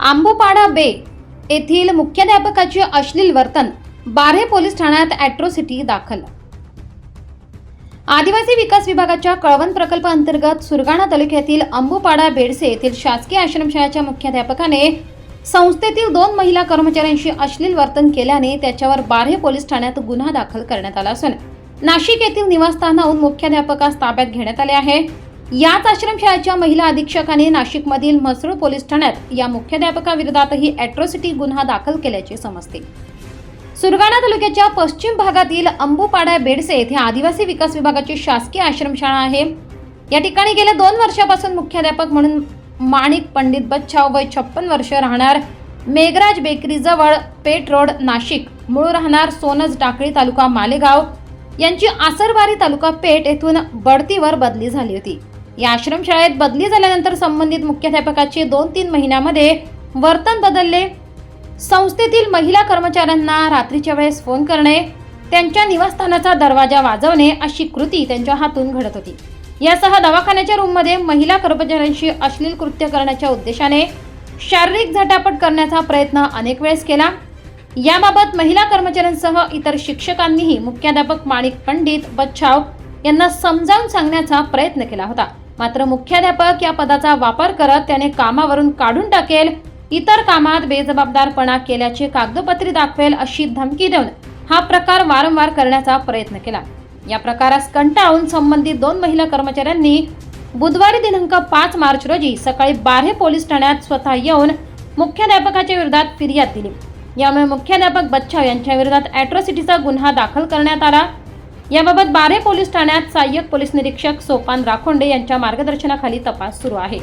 आंबोपाडा बे येथील मुख्याध्यापकाचे अश्लील वर्तन बार्हे पोलीस ठाण्यात अॅट्रोसिटी दाखल. आदिवासी विकास विभागाच्या कळवण प्रकल्प अंतर्गत सुरगाणा तालुक्यातील अंबुपाडा बेडसे येथील शासकीय आश्रमशाळेच्या मुख्याध्यापकाने संस्थेतील दोन महिला कर्मचाऱ्यांशी अश्लील वर्तन केल्याने त्याच्यावर बार्हे पोलीस ठाण्यात गुन्हा दाखल करण्यात आला असून नाशिक येथील निवासस्थानाहून मुख्याध्यापकास ताब्यात घेण्यात आले आहे. याच आश्रमशाळेच्या महिला अधीक्षकाने नाशिकमधील म्हसरूळ पोलीस ठाण्यात या मुख्याध्यापकाविरोधातही अॅट्रॉसिटी गुन्हा दाखल केल्याचे समजते. सुरगाणा तालुक्याच्या पश्चिम भागातील अंबुपाडा बेडसे येथे आदिवासी विकास विभागाची शासकीय आश्रमशाळा आहे. या ठिकाणी गेल्या दोन वर्षापासून मुख्याध्यापक म्हणून माणिक पंडित बच्छाव वय छप्पन वर्ष राहणार मेघराज बेकरीजवळ पेट रोड नाशिक. मूळ राहणार सोनज टाकळी तालुका मालेगाव. यांची आसरबारी तालुका पेठ येथून बढतीवर बदली झाली होती. या आश्रमशाळेत बदली झाल्यानंतर संबंधित मुख्याध्यापकाचे दोन तीन महिन्यामध्ये वर्तन बदलले. संस्थेतील महिला कर्मचाऱ्यांना रात्रीच्या वेळेस फोन करणे त्यांच्या निवासस्थानाचा दरवाजा वाजवणे अशी कृती त्यांच्या हातून घडत होती. यासह दवाखान्याच्या रूममध्ये महिला कर्मचाऱ्यांशी अश्लील कृत्य करण्याच्या उद्देशाने शारीरिक झटापट करण्याचा प्रयत्न अनेक वेळेस केला. याबाबत महिला कर्मचाऱ्यांसह इतर शिक्षकांनीही मुख्याध्यापक माणिक पंडित बच्छाव यांना समजावून सांगण्याचा प्रयत्न केला होता. मात्र मुख्याध्यापक या पदाचा वापर करत त्याने कामावरून काढून टाकेल. इतर कामात बेजबाबदारपणा केल्याचे कागदपत्रे दाखवेल अशी धमकी देऊन हा प्रकार वारंवार करण्याचा प्रयत्न केला. या प्रकारास कंटाळून संबंधित दोन महिला कर्मचाऱ्यांनी बुधवारी दिनांक पाच मार्च रोजी सकाळी बार्हे पोलीस ठाण्यात स्वतः येऊन मुख्याध्यापकाच्या विरोधात फिर्याद दिली. यामुळे मुख्याध्यापक बच्छाव यांच्या विरोधात अॅट्रॉसिटीचा गुन्हा दाखल करण्यात आला. याबाबत बारे पोलीस ठाण्यात सहाय्यक पोलीस निरीक्षक सोपान राखोंडे यांच्या मार्गदर्शनाखाली तपास सुरू आहे.